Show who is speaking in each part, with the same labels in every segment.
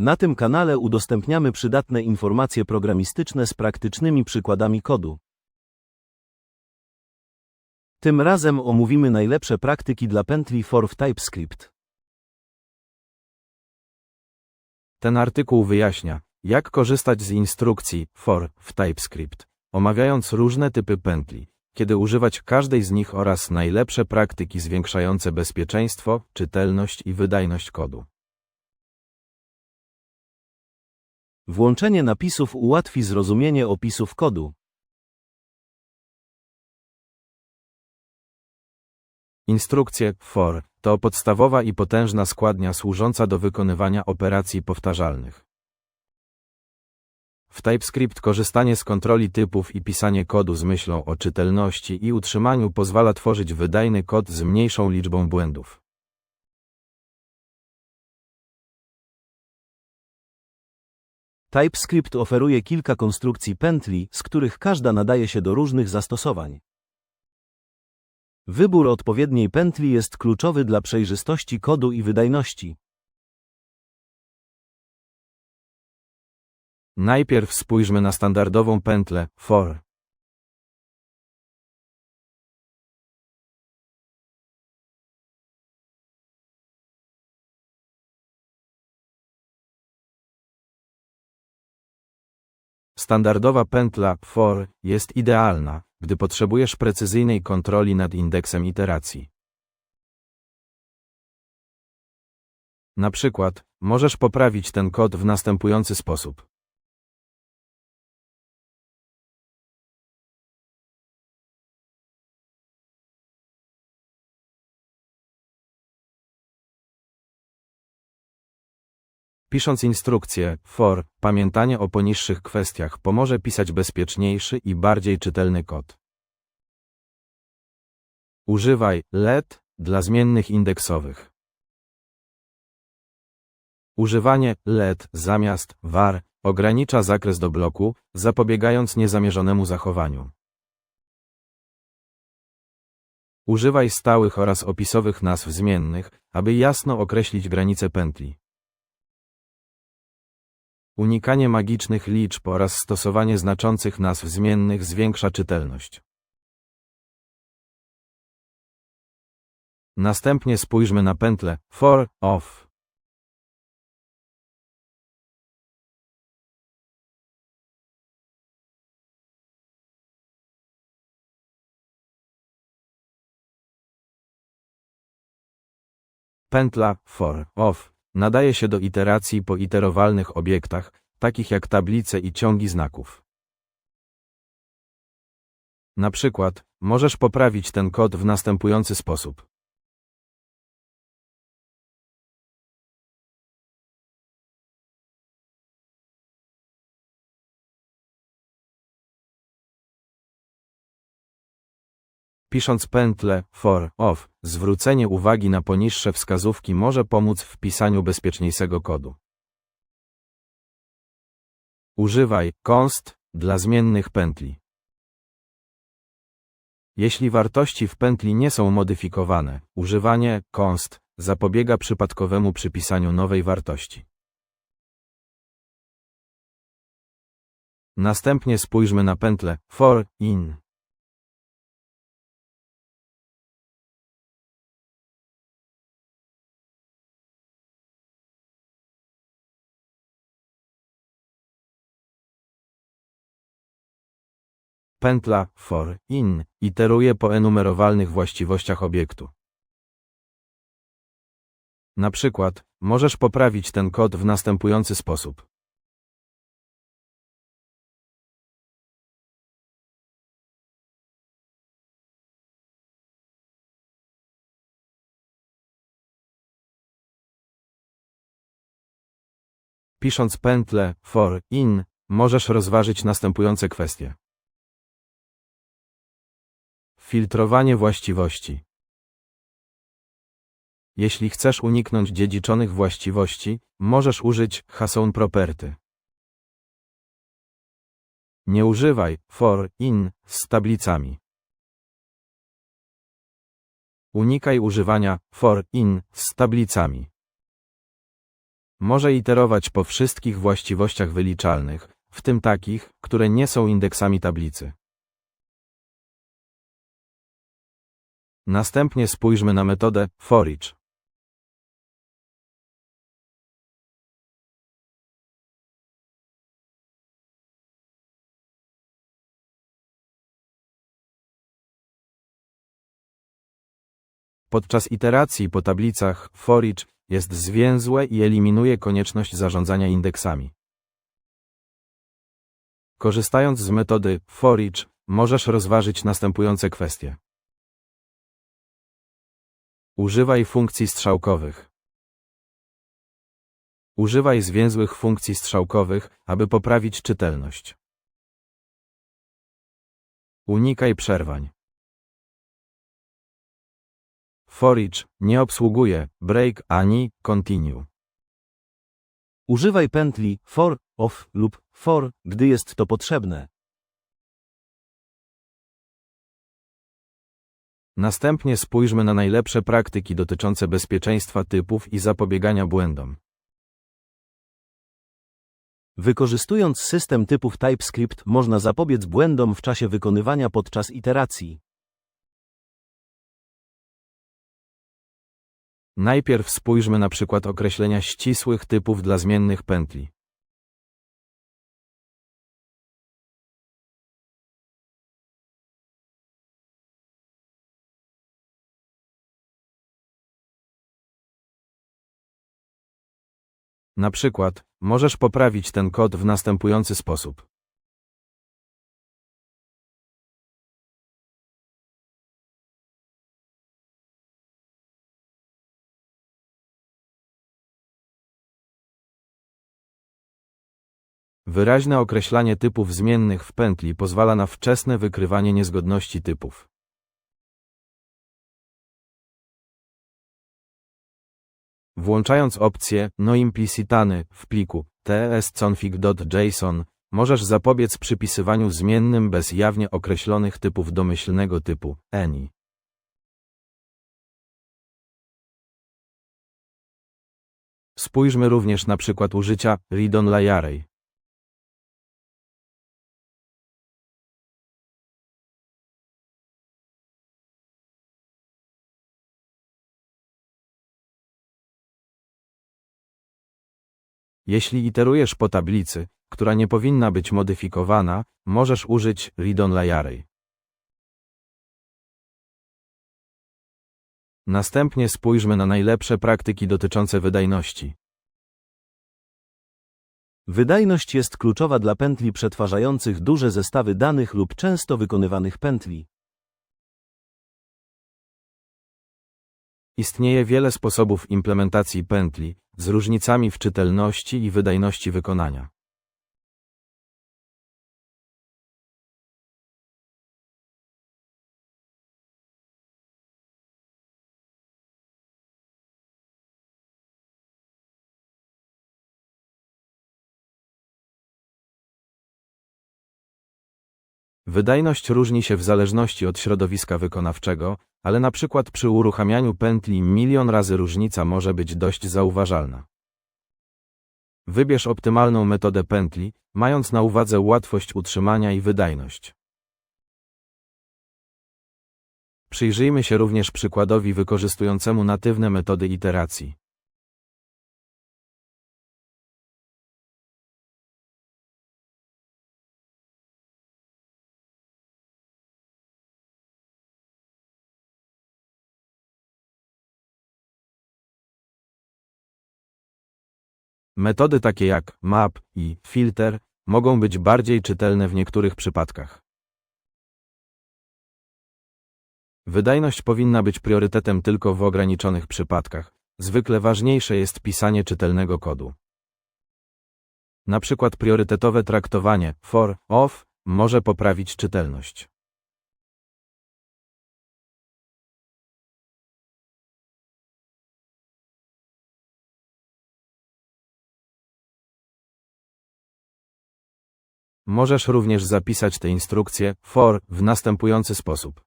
Speaker 1: Na tym kanale udostępniamy przydatne informacje programistyczne z praktycznymi przykładami kodu. Tym razem omówimy najlepsze praktyki dla pętli for w TypeScript.
Speaker 2: Ten artykuł wyjaśnia, jak korzystać z instrukcji for w TypeScript, omawiając różne typy pętli, kiedy używać każdej z nich oraz najlepsze praktyki zwiększające bezpieczeństwo, czytelność i wydajność kodu.
Speaker 1: Włączenie napisów ułatwi zrozumienie opisów kodu.
Speaker 2: Instrukcje for to podstawowa i potężna składnia służąca do wykonywania operacji powtarzalnych. W TypeScript korzystanie z kontroli typów i pisanie kodu z myślą o czytelności i utrzymaniu pozwala tworzyć wydajny kod z mniejszą liczbą błędów.
Speaker 1: TypeScript oferuje kilka konstrukcji pętli, z których każda nadaje się do różnych zastosowań. Wybór odpowiedniej pętli jest kluczowy dla przejrzystości kodu i wydajności.
Speaker 2: Najpierw spójrzmy na standardową pętlę for. Standardowa pętla for jest idealna, gdy potrzebujesz precyzyjnej kontroli nad indeksem iteracji. Na przykład, możesz poprawić ten kod w następujący sposób. Pisząc instrukcję for, pamiętanie o poniższych kwestiach pomoże pisać bezpieczniejszy i bardziej czytelny kod. Używaj let dla zmiennych indeksowych. Używanie let zamiast var ogranicza zakres do bloku, zapobiegając niezamierzonemu zachowaniu. Używaj stałych oraz opisowych nazw zmiennych, aby jasno określić granice pętli. Unikanie magicznych liczb oraz stosowanie znaczących nazw zmiennych zwiększa czytelność. Następnie spójrzmy na pętlę for, of. Pętla for, of nadaje się do iteracji po iterowalnych obiektach, takich jak tablice i ciągi znaków. Na przykład, możesz poprawić ten kod w następujący sposób. Pisząc pętlę for of, zwrócenie uwagi na poniższe wskazówki może pomóc w pisaniu bezpieczniejszego kodu. Używaj const dla zmiennych pętli. Jeśli wartości w pętli nie są modyfikowane, używanie const zapobiega przypadkowemu przypisaniu nowej wartości. Następnie spójrzmy na pętlę for in. Pętla for in iteruje po enumerowalnych właściwościach obiektu. Na przykład, możesz poprawić ten kod w następujący sposób. Pisząc pętlę for in, możesz rozważyć następujące kwestie. Filtrowanie właściwości. Jeśli chcesz uniknąć dziedziczonych właściwości, możesz użyć Hasown Property. Nie używaj for in z tablicami. Unikaj używania for in z tablicami. Może iterować po wszystkich właściwościach wyliczalnych, w tym takich, które nie są indeksami tablicy. Następnie spójrzmy na metodę forEach. Podczas iteracji po tablicach forEach jest zwięzłe i eliminuje konieczność zarządzania indeksami. Korzystając z metody forEach, możesz rozważyć następujące kwestie. Używaj funkcji strzałkowych. Używaj zwięzłych funkcji strzałkowych, aby poprawić czytelność. Unikaj przerwań. forEach nie obsługuje break ani continue.
Speaker 1: Używaj pętli for, off lub for, gdy jest to potrzebne.
Speaker 2: Następnie spójrzmy na najlepsze praktyki dotyczące bezpieczeństwa typów i zapobiegania błędom.
Speaker 1: Wykorzystując system typów TypeScript można zapobiec błędom w czasie wykonywania podczas iteracji.
Speaker 2: Najpierw spójrzmy na przykład określenia ścisłych typów dla zmiennych pętli. Na przykład, możesz poprawić ten kod w następujący sposób. Wyraźne określanie typów zmiennych w pętli pozwala na wczesne wykrywanie niezgodności typów. Włączając opcję No implicitany w pliku tsconfig.json możesz zapobiec przypisywaniu zmiennym bez jawnie określonych typów domyślnego typu any. Spójrzmy również na przykład użycia read-only Jeśli iterujesz po tablicy, która nie powinna być modyfikowana, możesz użyć read-only array. Następnie spójrzmy na najlepsze praktyki dotyczące wydajności.
Speaker 1: Wydajność jest kluczowa dla pętli przetwarzających duże zestawy danych lub często wykonywanych pętli.
Speaker 2: Istnieje wiele sposobów implementacji pętli, z różnicami w czytelności i wydajności wykonania. Wydajność różni się w zależności od środowiska wykonawczego, ale na przykład przy uruchamianiu pętli milion razy różnica może być dość zauważalna. Wybierz optymalną metodę pętli, mając na uwadze łatwość utrzymania i wydajność. Przyjrzyjmy się również przykładowi wykorzystującemu natywne metody iteracji. Metody takie jak map i filter mogą być bardziej czytelne w niektórych przypadkach. Wydajność powinna być priorytetem tylko w ograniczonych przypadkach. Zwykle ważniejsze jest pisanie czytelnego kodu. Na przykład priorytetowe traktowanie for, of może poprawić czytelność. Możesz również zapisać te instrukcje for w następujący sposób.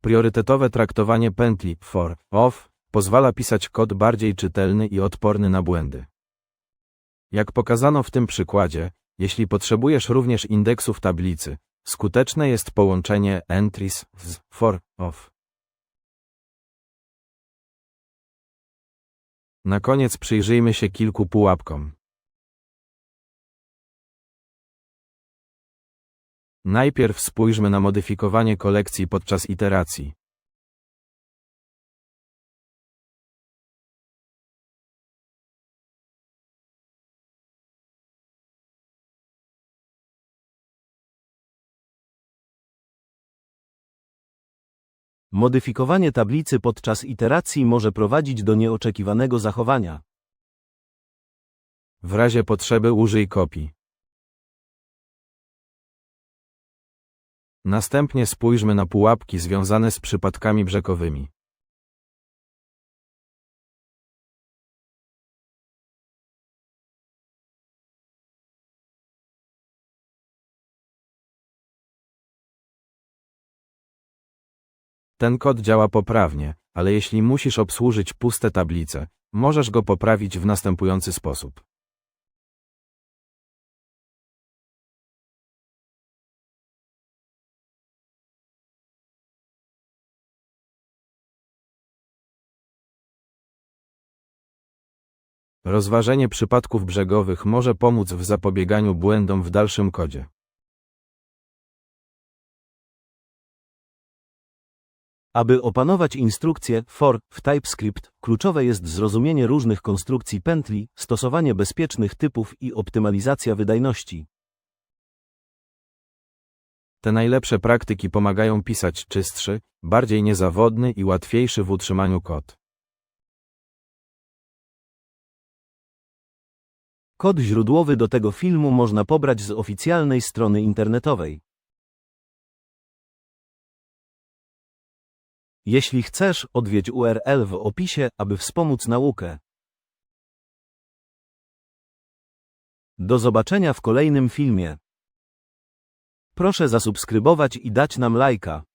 Speaker 2: Priorytetowe traktowanie pętli for, off pozwala pisać kod bardziej czytelny i odporny na błędy. Jak pokazano w tym przykładzie, jeśli potrzebujesz również indeksów tablicy, skuteczne jest połączenie entries z for, off. Na koniec przyjrzyjmy się kilku pułapkom. Najpierw spójrzmy na modyfikowanie kolekcji podczas iteracji.
Speaker 1: Modyfikowanie tablicy podczas iteracji może prowadzić do nieoczekiwanego zachowania.
Speaker 2: W razie potrzeby użyj kopii. Następnie spójrzmy na pułapki związane z przypadkami brzekowymi. Ten kod działa poprawnie, ale jeśli musisz obsłużyć puste tablice, możesz go poprawić w następujący sposób. Rozważenie przypadków brzegowych może pomóc w zapobieganiu błędom w dalszym kodzie.
Speaker 1: Aby opanować instrukcję for w TypeScript, kluczowe jest zrozumienie różnych konstrukcji pętli, stosowanie bezpiecznych typów i optymalizacja wydajności.
Speaker 2: Te najlepsze praktyki pomagają pisać czystszy, bardziej niezawodny i łatwiejszy w utrzymaniu kod.
Speaker 1: Kod źródłowy do tego filmu można pobrać z oficjalnej strony internetowej. Jeśli chcesz, odwiedź URL w opisie, aby wspomóc naukę. Do zobaczenia w kolejnym filmie. Proszę zasubskrybować i dać nam lajka.